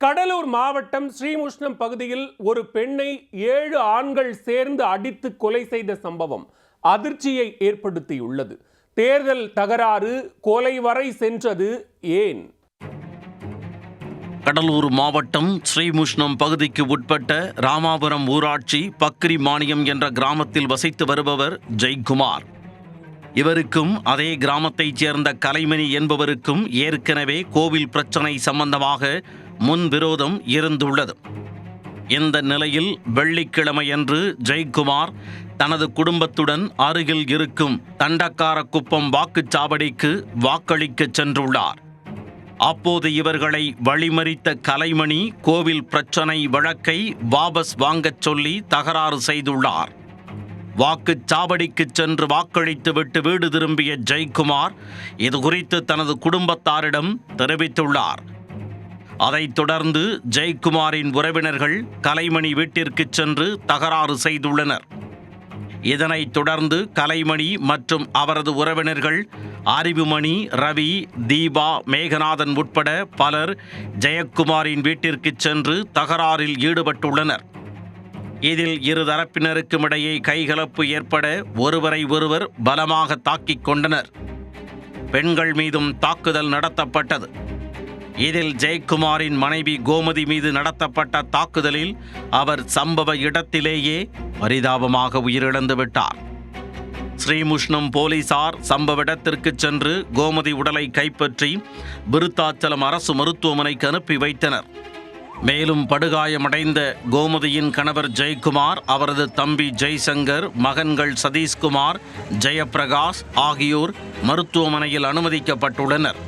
கடலூர் மாவட்டம் ஸ்ரீமுஷ்ணம் பகுதியில் ஒரு பெண்ணை ஏழு ஆண்கள் சேர்ந்து அடித்து கொலை செய்த சம்பவம் அதிர்ச்சியை ஏற்படுத்தியுள்ளது. தேர்தல் தகராறு கொலை வரை சென்றது ஏன்? கடலூர் மாவட்டம் ஸ்ரீமுஷ்ணம் பகுதிக்கு உட்பட்ட ராமாபுரம் ஊராட்சி பக்ரி மானியம் என்ற கிராமத்தில் வசித்து வருபவர் ஜெய்குமார். இவருக்கும் அதே கிராமத்தைச் சேர்ந்த கலைமணி என்பவருக்கும் ஏற்கனவே கோவில் பிரச்சனை சம்பந்தமாக முன் விரோதம் இருந்துள்ளது. இந்த நிலையில் வெள்ளிக்கிழமையன்று ஜெய்குமார் தனது குடும்பத்துடன் அருகில் இருக்கும் தண்டக்காரக்குப்பம் வாக்குச்சாவடிக்கு வாக்களிக்கச் சென்றுள்ளார். அப்போது இவர்களை வழிமறித்த கலைமணி கோவில் பிரச்சனை வழக்கை வாபஸ் வாங்கச் சொல்லி தகராறு செய்துள்ளார். வாக்குச்சாவடிக்கு சென்று வாக்களித்துவிட்டு வீடு திரும்பிய ஜெய்குமார் இதுகுறித்து தனது குடும்பத்தாரிடம் தெரிவித்துள்ளார். அதைத் தொடர்ந்து ஜெயக்குமாரின் உறவினர்கள் கலைமணி வீட்டிற்கு சென்று தகராறு செய்துள்ளனர். இதனைத் தொடர்ந்து கலைமணி மற்றும் அவரது உறவினர்கள் அறிவுமணி ரவி தீபா மேகநாதன் உட்பட பலர் ஜெயக்குமாரின் வீட்டிற்கு சென்று தகராறில் ஈடுபட்டுள்ளனர். இதில் இரு தரப்பினருக்கும் இடையே கைகலப்பு ஏற்பட ஒருவரை ஒருவர் பலமாக தாக்கிக் கொண்டனர். பெண்கள் மீதும் தாக்குதல் நடத்தப்பட்டது. இதில் ஜெயக்குமாரின் மனைவி கோமதி மீது நடத்தப்பட்ட தாக்குதலில் அவர் சம்பவ இடத்திலேயே பரிதாபமாக உயிரிழந்து விட்டார். ஸ்ரீமுஷ்ணம் போலீசார் சம்பவ இடத்திற்கு சென்று கோமதி உடலை கைப்பற்றி விருத்தாச்சலம் அரசு மருத்துவமனைக்கு அனுப்பி வைத்தனர். மேலும் படுகாயமடைந்த கோமதியின் கணவர் ஜெயக்குமார் அவரது தம்பி ஜெய்சங்கர் மகன்கள் சதீஷ்குமார் ஜெயப்பிரகாஷ் ஆகியோர் மருத்துவமனையில் அனுமதிக்கப்பட்டுள்ளனர்.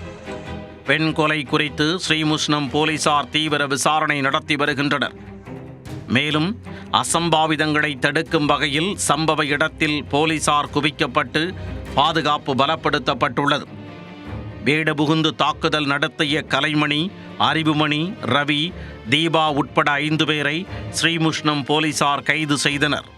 பெண் கொலை குறித்து ஸ்ரீமுஷ்ணம் போலீசார் தீவிர விசாரணை நடத்தி வருகின்றனர். மேலும் அசம்பாவிதங்களை தடுக்கும் வகையில் சம்பவ இடத்தில் போலீசார் குவிக்கப்பட்டு பாதுகாப்பு பலப்படுத்தப்பட்டுள்ளது. வீடு புகுந்து தாக்குதல் நடத்திய கலைமணி அறிவுமணி ரவி தீபா உட்பட ஐந்து பேரை ஸ்ரீமுஷ்ணம் போலீசார் கைது செய்தனர்.